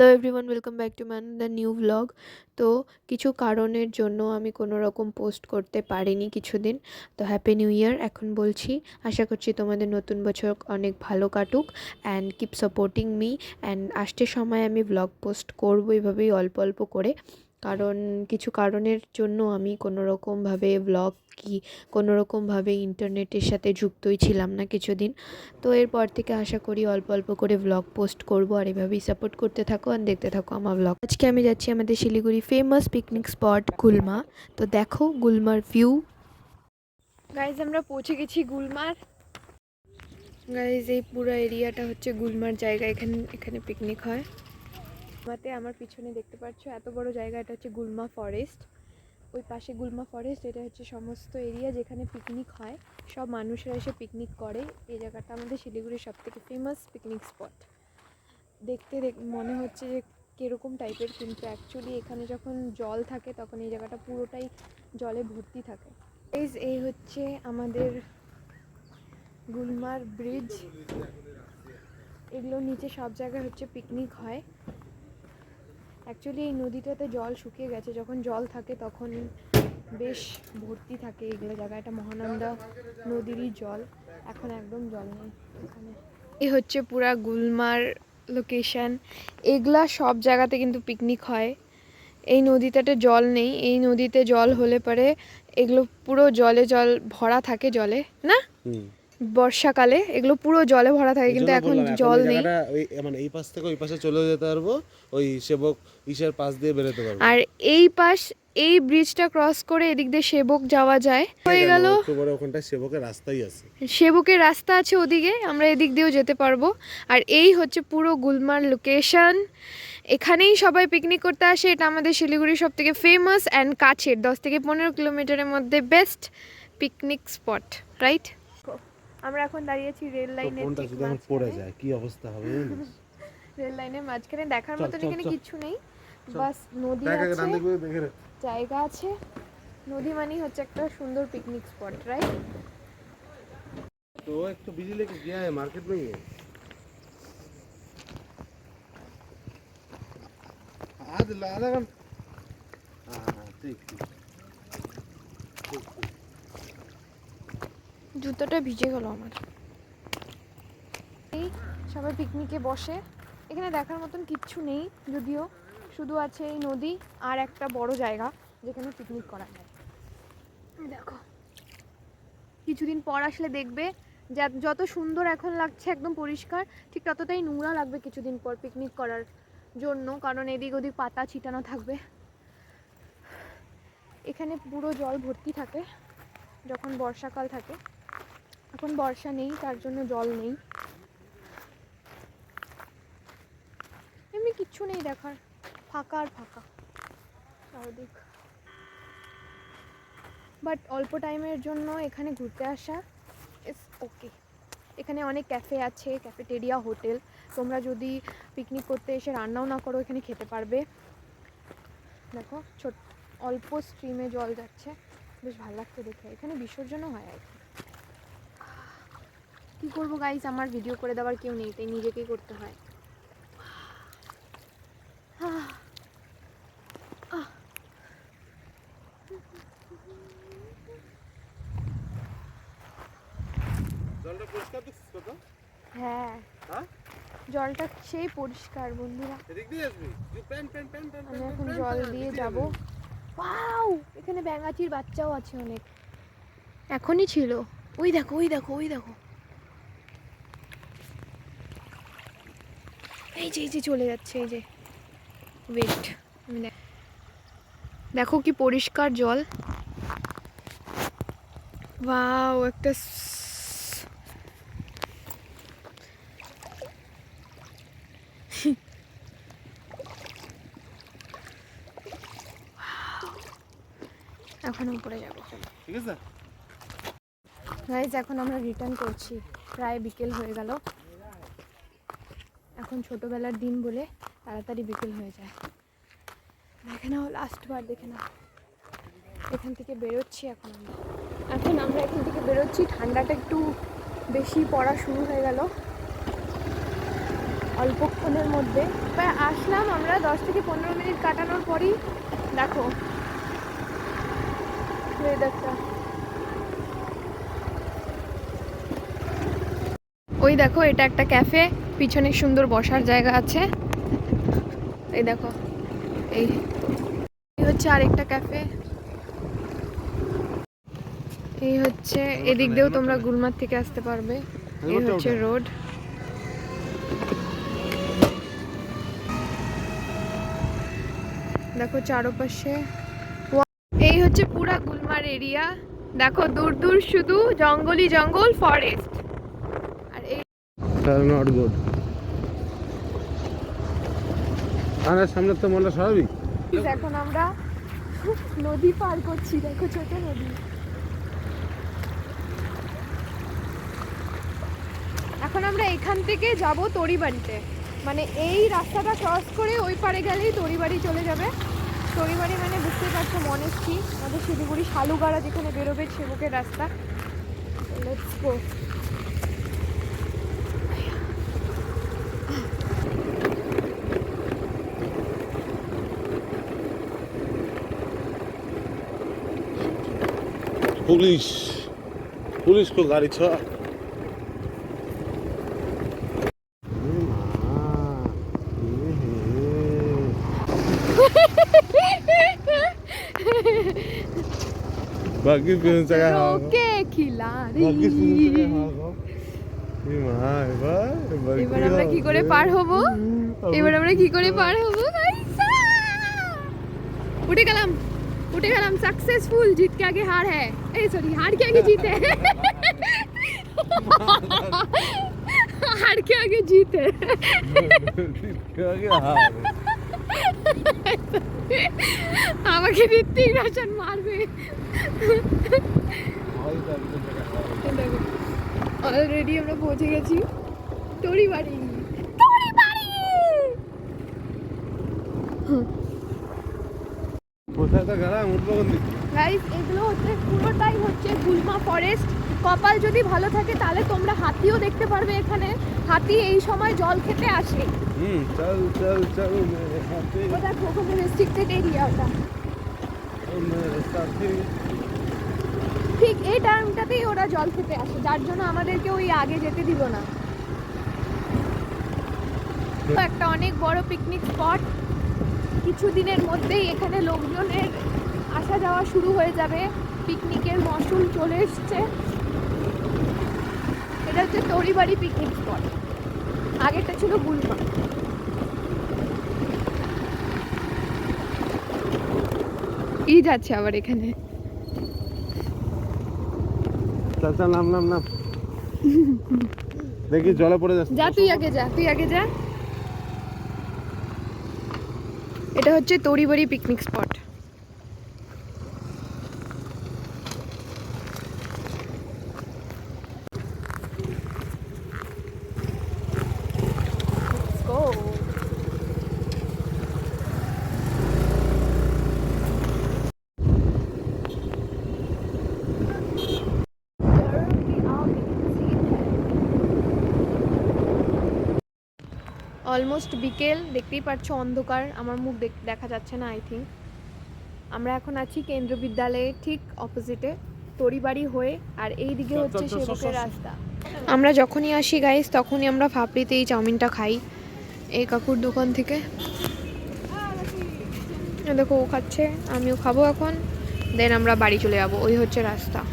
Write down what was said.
Hello everyone welcome back to man the new blog তো কিছু কারণের জন্য আমি কোনো রকম পোস্ট করতে পারিনি কিছুদিন। তো হ্যাপি নিউ ইয়ার এখন বলছি। আশা করছি তোমাদের নতুন বছর অনেক ভালো কাটুক and keep supporting me and আসতে সময় আমি ব্লগ পোস্ট করব এইভাবেই অল্প অল্প করে। কারণ কিছু কারণের জন্য আমি কোনো রকমভাবে ভ্লগ কি কোনো রকমভাবে ইন্টারনেটের সাথে যুক্তই ছিলাম না কিছুদিন। তো এরপর থেকে আশা করি অল্প অল্প করে ভ্লগ পোস্ট করব আর এভাবেই সাপোর্ট করতে থাকো আর দেখতে থাকো আমার ভ্লগ আজকে আমি যাচ্ছি আমাদের Siliguri famous picnic spot Gulma. তো দেখো গুলমার ভিউ গাইজ আমরা পৌঁছে গেছি গুলমার। গাইজ এই পুরো এরিয়াটা হচ্ছে গুলমার জায়গা। এখানে এখানে পিকনিক হয়। মাতে আমার পিছনে দেখতে পাচ্ছ এত বড় জায়গা, এটা হচ্ছে গুলমা ফরেস্ট। ওই পাশে গুলমা ফরেস্ট, এটা হচ্ছে সমস্ত এরিয়া যেখানে পিকনিক হয়। সব মানুষরা এসে পিকনিক করে। এই জায়গাটা আমাদের শিলিগুড়ির সব থেকে ফেমাস পিকনিক স্পট দেখতে দেখ- মনে হচ্ছে যে কীরকম টাইপের কিন্তু অ্যাকচুয়ালি এখানে যখন জল থাকে, তখন এই জায়গাটা পুরোটাই জলে ভর্তি থাকে। এই এই হচ্ছে আমাদের গুলমার ব্রিজ এগুলো নিচে সব জায়গায় হচ্ছে পিকনিক হয়। অ্যাকচুয়ালি এই নদীটাতে জল শুকিয়ে গেছে। যখন জল থাকে, তখন বেশ ভর্তি থাকে এগুলো জায়গায় এটা মহানন্দা নদীরই জল। এখন একদম জল নেই এখানে। এ হচ্ছে পুরা গুলমার লোকেশন এগুলা সব জায়গাতে কিন্তু পিকনিক হয়। এই নদীটাতে জল নেই। এই নদীতে জল হলে পরে এগুলো পুরো জলে জল ভরা থাকে জলে, না। বর্ষাকালে এগুলো পুরো জলে ভরা থাকে কিন্তু এখন জল নেই। মানে এই পাশ থেকে ওই পাশে চলে যেতে পারব ওই সেবক ইসের পাশ দিয়ে বেরোতে পারব। আর এই পাশ এই ব্রিজটা ক্রস করে এদিক দিয়ে সেবক যাওয়া যায়। হয়ে গেল। বড় সেবকের রাস্তাই আছে। সেবকের রাস্তা আছে ওদিকে আমরা এদিক দিয়েও যেতে পারব। আর এই হচ্ছে পুরো গুলমার লোকেশন এখানেই সবাই পিকনিক করতে আসে এটা আমাদের শিলিগুড়ির সব থেকে ফেমাস অ্যান্ড কাছের দশ থেকে পনেরো কিলোমিটারের মধ্যে বেস্ট পিকনিক স্পট রাইট আমরা এখন দাঁড়িয়েছি রেল তো লাইনের ফোনটা যদি আমার পড়ে যায় কি অবস্থা হবে জানিস? রেল লাইনের মাঝখানে দেখার চল, মতন চল, এখানে চল। কিচ্ছু নেই বাস নদী দেখ আগে ডান আছে দিকে দেখে রে। জায়গা আছে নদী মানেই হচ্ছে একটা সুন্দর পিকনিক স্পট রাইট तो वो एक तो बिजली लेके गया है मार्केट में ही है आज आधा घंटा हाँ हाँ ठीक ठीक ठीक, জুতোটা ভিজে গেল আমার। এই সবাই পিকনিকে বসে। এখানে দেখার মতন কিচ্ছু নেই, যদিও শুধু আছে এই নদী আর একটা বড় জায়গা যেখানে পিকনিক করা যায়। দেখো। কিছুদিন পর আসলে দেখবে যত সুন্দর এখন লাগছে একদম পরিষ্কার, ঠিক ততটাই নোংরা লাগবে কিছুদিন পর পিকনিক করার জন্য, কারণ এদিক ওদিক পাতা ছিটানো থাকবে। এখানে পুরো জল ভর্তি থাকে, যখন বর্ষাকাল থাকে। এখন বর্ষা নেই, তার জন্য জল নেই। এমনি কিচ্ছু নেই দেখার, ফাঁকা আর ফাঁকা, চারদিক। বাট অল্প টাইমের জন্য এখানে ঘুরতে আসা ইস ওকে এখানে অনেক ক্যাফে আছে ক্যাফেটেরিয়া হোটেল তোমরা যদি পিকনিক করতে এসে রান্নাও না করো, এখানে খেতে পারবে। দেখো, ছোট, অল্প স্ট্রিমে জল যাচ্ছে। বেশ ভালো লাগছে দেখে। এখানে বিসর্জনও হয় আর কি। কী করব গাইজ আমার ভিডিও করে দেওয়ার কেউ নেই তাই নিজেকেই করতে হয়। হ্যাঁ। হ্যাঁ? জলটা সেই পরিষ্কার বন্ধুরা। আমি এখন জল দিয়ে যাব। ওয়াও এখানে ব্যাঙাচির বাচ্চাও আছে অনেক। এখনই ছিল। ওই দেখো ওই দেখো ওই দেখো। এই যে এই যে চলে যাচ্ছে এই যে। ওয়েট দেখো কি পরিষ্কার জল। ওয়াও একটা এখন উপরে যাব। ঠিক আছে? গাইজ এখন আমরা রিটার্ন করছি। প্রায় বিকেল হয়ে গেল। এখন ছোটোবেলার দিন বলে তাড়াতাড়ি বিকেল হয়ে যায়। দেখে নাও লাস্ট বার দেখে নাও। এখান থেকে বেরোচ্ছি এখন আমরা। এখন আমরা এখান থেকে বেরোচ্ছি, ঠান্ডাটা একটু বেশি পড়া শুরু হয়ে গেল। অল্পক্ষণের মধ্যে। প্রায় আসলাম আমরা দশ থেকে পনেরো মিনিট কাটানোর পরই। দেখো। ওয়েদারটা ওই দেখো, এটা একটা ক্যাফে পিছনে সুন্দর বসার জায়গা আছে। এই দেখো এই হচ্ছে আরেকটা ক্যাফে। এই হচ্ছে এদিক দিয়েও তোমরা গুলমার থেকে আসতে পারবে। এই হচ্ছে রোড। দেখো চারপাশে। এই হচ্ছে পুরা গুলমার এরিয়া। দেখো দূর দূর শুধু জঙ্গলই জঙ্গল ফরেস্ট আর এই নট গুড আমার সামনে তো মনটা স্বাভাবিক। এখন আমরা নদী পার করছি, দেখো ছোট নদী। এখন আমরা এখান থেকে যাব তরিবাড়িতে। মানে এই রাস্তাটা ক্রস করে ওই পারে গেলেই তরিবাড়ি চলে যাবে। তরিবাড়ি মানে বুঝতেই পারছ মনে মনেছি আমাদের শিলিগুড়ি শালুগাড়া যেখানে বেরোবে সেবকের রাস্তা। Let's go पुलिस पुलिस को गाड़ी छ बाकी पिन जगह রোকে খিলাড়ি बाकी पिन जगह এই মা এবার এবার আমরা কি করে পার হব এবার আমরা কি করে পার হব গাইসা উঠে গেলাম উঠে গেলাম সাকসেসফুল जीत के आगे हार है ए सॉरी हार के आगे जीत है हार के आगे जीत है আমাকে ঋত্বিক রোশন মারবে অলরেডি আমরা পৌঁছে গেছি তোরি বাড়ি তোরি বাড়ি গাইস এগুলো হচ্ছে পুরোটাই হচ্ছে গুলমা ফরেস্ট কপাল যদি ভালো থাকে তাহলে তোমরা হাতিও দেখতে পারবে এখানে। হাতি এই সময় জল খেতে আসে। হুম চল চল চল ওখানে রেস্ট্রিক্টেড এরিয়া ওটা। ঠিক এই টাইমটাতেই ওরা জল খেতে আসে। যার জন্য আমাদেরকে ওই আগে যেতে দিল না। একটা অনেক বড় পিকনিক স্পট কিছুদিনের মধ্যেই এখানে লোকজনের আসা যাওয়া শুরু হয়ে যাবে। পিকনিকের মশুল চলে এসছে। এটা হচ্ছে তরিবাড়ি পিকনিক স্পট আগেরটা ছিল গুলমা ই যাচ্ছে আবার এখানে। নাম নাম নাম। দেখি জলে পড়ে যাচ্ছে। যা তুই আগে যা তুই আগে যা। এটা হচ্ছে তরিবাড়ি পিকনিক স্পট অলমোস্ট বিকেল দেখতেই পাচ্ছ অন্ধকার আমার মুখ দেখ- যাচ্ছে না আই থিঙ্ক আমরা এখন আছি কেন্দ্র বিদ্যালয়ের ঠিক অপোজিটে তরিবাড়ি হয়ে আর এই দিকে হচ্ছে সেবকের রাস্তা। আমরা যখনই আসি গাইস তখনই আমরা ফাপড়িতে এই চাউমিনটা খাই। এই কাকুর দোকান থেকে। দেখো ও খাচ্ছে আমিও খাব এখন। দেন আমরা বাড়ি চলে যাব ওই হচ্ছে রাস্তা।